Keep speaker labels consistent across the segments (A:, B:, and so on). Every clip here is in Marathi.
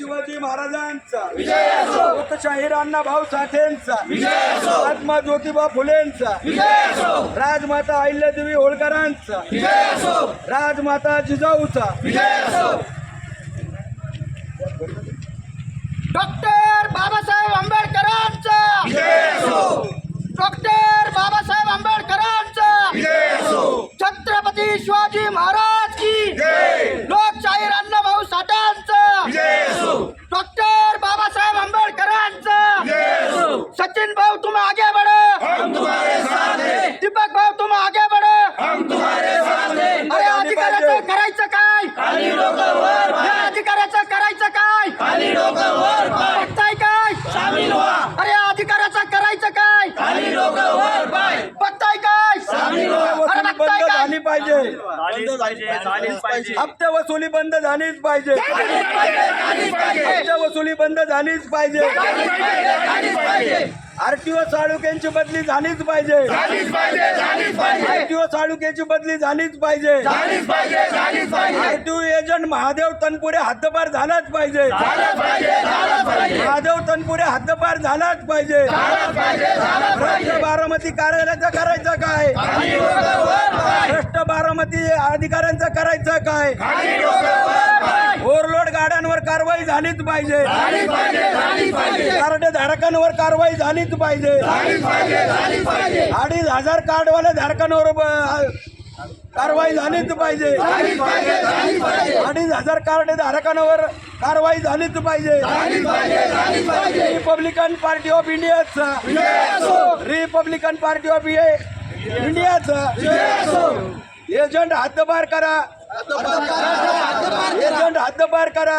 A: शिवाजी महाराजांचा. लोकशाहीर अण्णा भाऊ साठेंचा. महात्मा ज्योतिबा फुलेंचा. राजमाता अहिल्यादेवी होळकरांचा. राजमाता जिजाऊचा.
B: डॉक्टर बाबासाहेब आंबेडकरांचा. डॉक्टर बाबासाहेब आंबेडकरांचा. छत्रपती शिवाजी महाराज की लोकशाहीर अण्णाभाऊ साठ्यांचा डॉक्टर बाबासाहेब आंबेडकरांचा सचिन भाऊ तुम्ही आगे बढ़ो दीपक भाऊ तुम आगे बढ़ो अरे अधिकाऱ्याचं करायचं काय या अधिकाऱ्याचं करायचं काय बघताय काय अरे अधिकाऱ्याचं करायचं काय बघताय काय अरे
A: वसुली
B: बघताय
A: बंद
B: काय
A: झाली पाहिजे. हप्ते वसुली बंद झालीच पाहिजे. हप्ते वसुली बंद झालीच पाहिजे. आरटीओ साळुक्यांची बदली झालीच पाहिजे. आरटीओ साळुक्याची बदली झालीच पाहिजे. आरटीओ एजंट महादेव तनपुरे हद्दपार झालाच पाहिजे. महादेव तनपुरे हद्दपार झालाच पाहिजे. भ्रष्ट बारामती कार्यालयाचं करायचं काय? भ्रष्ट बारामती अधिकाऱ्यांचं करायचं काय? ओव्हरलोड गाड्यांवर कारवाई झालीच पाहिजे. कार्ड धारकांवर कारवाई झालीच पाहिजे. अडीच हजार कार्डवाल्या धारकांवर कारवाई झालीच पाहिजे. अडीच हजार कार्ड धारकांवर कारवाई झालीच पाहिजे. रिपब्लिकन पार्टी ऑफ इंडियाचा. रिपब्लिकन पार्टी ऑफ इंडियाचा. एजंट हद्दपार करा. एजंट हद्दपार करा.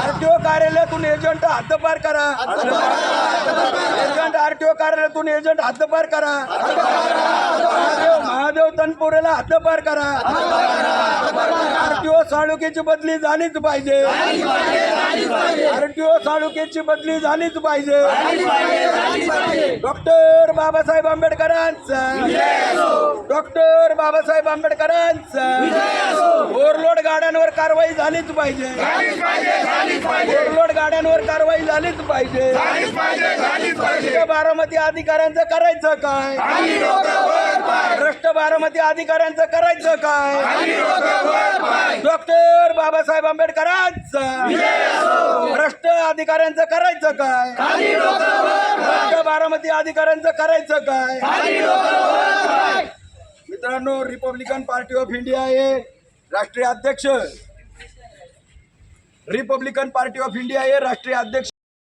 A: आरटीओ कार्यालयातून एजंट हद्दपार करा. आरटीओ कार्यालयातून एजंट हद्दपार करा. महादेव महादेव तनपुरेला हद्दपार करा. आरटीओ साळुकेची बदली झालीच पाहिजे. आरटीओ साळुकेची बदली झालीच पाहिजे. डॉक्टर बाबासाहेब आंबेडकरांचा. डॉक्टर बाबासाहेब आंबेडकरांचा. ओव्हरलोड गाड्यांवर कारवाई झालीच पाहिजे. ओव्हरलोड गाड्यांवर कारवाई झालीच पाहिजे. भ्रष्ट बारामती अधिकाऱ्यांचं करायचं काय? भ्रष्ट बारामती अधिकाऱ्यांचं करायचं काय? डॉक्टर बाबासाहेब आंबेडकरांचा. भ्रष्ट अधिकाऱ्यांचं करायचं काय? भ्रष्ट बारामती अधिकाऱ्यांचं करायचं काय? मित्रांनो रिपब्लिकन पार्टी ऑफ इंडिया हे राष्ट्रीय अध्यक्ष रिपब्लिकन पार्टी ऑफ इंडिया हे राष्ट्रीय अध्यक्ष